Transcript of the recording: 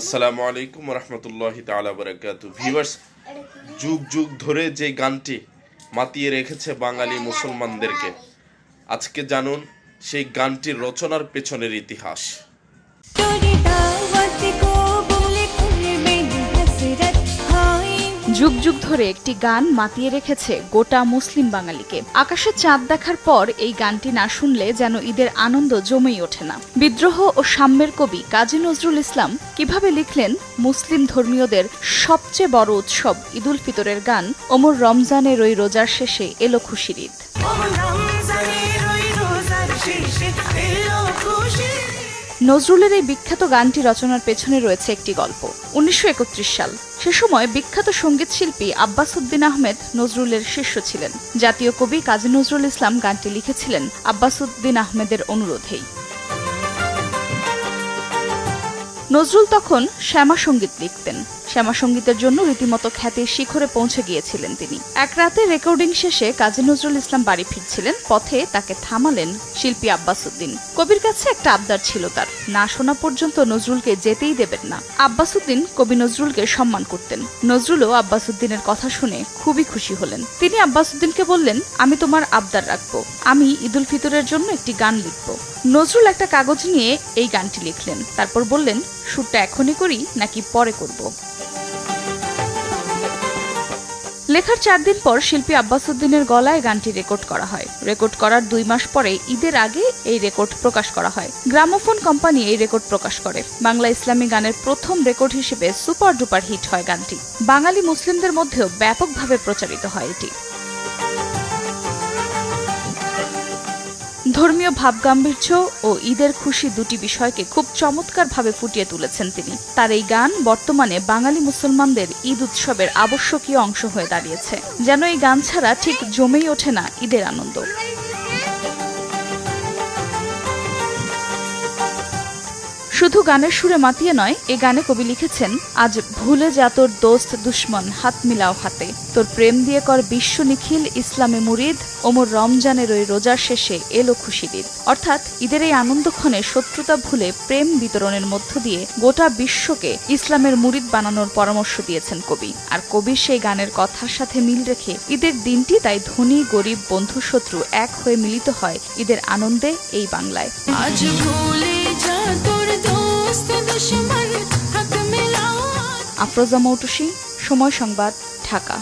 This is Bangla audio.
আসসালামু আলাইকুম রহমতুল্লাহ তালা বরাকাত ভিউয়ার্স যুগ যুগ ধরে যে গানটি মাতিয়ে রেখেছে বাঙালি মুসলমানদেরকে, আজকে জানুন সেই গানটির রচনার পেছনের ইতিহাস। যুগ যুগ ধরে একটি গান মাতিয়ে রেখেছে গোটা মুসলিম বাঙালিকে। আকাশে চাঁদ দেখার পর এই গানটি না শুনলে যেন ঈদের আনন্দ জমেই ওঠে না। বিদ্রোহ ও সাম্যের কবি কাজী নজরুল ইসলাম কীভাবে লিখলেন, মুসলিম ধর্মীয়দের সবচেয়ে বড় উৎসব ঈদুল ফিতরের গান, ওমর রমজানের ওই রোজার শেষে এলো খুশির ঈদ। নজরুলের এই বিখ্যাত গানটি রচনার পেছনে রয়েছে একটি গল্প। উনিশশো একত্রিশ সাল। সে সময় বিখ্যাত সংগীত শিল্পী আব্বাস উদ্দিন আহমেদ নজরুলের শিষ্য ছিলেন। জাতীয় কবি কাজী নজরুল ইসলাম গানটি লিখেছিলেন আব্বাস উদ্দিন আহমেদের অনুরোধেই। নজরুল তখন শ্যামা সংগীত লিখতেন। শ্যামা সঙ্গীতের জন্য রীতিমতো খ্যাতির শিখরে পৌঁছে গিয়েছিলেন তিনি। এক রাতে রেকর্ডিং শেষে কাজী নজরুল ইসলাম বাড়ি ফিরছিলেন, পথে তাকে থামালেন শিল্পী আব্বাস উদ্দিন কবির কাছে একটা আবদার ছিল তার, না শোনা পর্যন্ত নজরুলকে যেতেই দেবেন না। আব্বাস উদ্দিন কবি নজরুলকে সম্মান করতেন। নজরুলও আব্বাস উদ্দিনের কথা শুনে খুবই খুশি হলেন। তিনি আব্বাস উদ্দিনকে বললেন, আমি তোমার আবদার রাখব। আমি ঈদুল ফিতরের জন্য একটি গান লিখব। নজরুল একটা কাগজ নিয়ে এই গানটি লিখলেন। তারপর বললেন, সুরটা এখনই করি নাকি পরে করব? লেখার চার দিন পর শিল্পী আব্বাসুদ্দিনের গলায় গানটি রেকর্ড করা হয়। রেকর্ড করার দুই মাস পরে ঈদের আগে এই রেকর্ড প্রকাশ করা হয়। গ্রামোফোন কোম্পানি এই রেকর্ড প্রকাশ করে। বাংলা ইসলামী গানের প্রথম রেকর্ড হিসেবে সুপার ডুপার হিট হয় গানটি। বাঙালি মুসলিমদের মধ্যেও ব্যাপকভাবে প্রচারিত হয় এটি। ধর্মীয় ভাবগাম্ভীর্য ও ঈদের খুশি দুটি বিষয়কে খুব চমৎকারভাবে ফুটিয়ে তুলেছেন তিনি। তার এই গান বর্তমানে বাঙালি মুসলমানদের ঈদ উৎসবের আবশ্যকীয় অংশ হয়ে দাঁড়িয়েছে। যেন এই গান ছাড়া ঠিক জমেই ওঠে না ঈদের আনন্দ। শুধু গানের সুরে মাতিয়ে নয়, এ গানে কবি লিখেছেন, আজ ভুলে যা তোর দোস্ত দুশ্মন, হাত মিলাও হাতে। তোর প্রেম দিয়ে কর বিশ্ব নিখিল, ইসলামে মুরিদ, ওমর রমজানের ওই রোজার শেষে এলো খুশির ঈদ। অর্থাৎ ঈদের এই আনন্দক্ষণে শত্রুতা ভুলে প্রেম বিতরণের মধ্য দিয়ে গোটা বিশ্বকে ইসলামের মুরিদ বানানোর পরামর্শ দিয়েছেন কবি। আর কবির সেই গানের কথার সাথে মিল রেখে ঈদের দিনটি তাই ধনী, গরিব, বন্ধু, শত্রু এক হয়ে মিলিত হয় ঈদের আনন্দে এই বাংলায়। আজ ভুলে যা আফরোজা মৌটুসি সময় সংবাদ ঢাকা।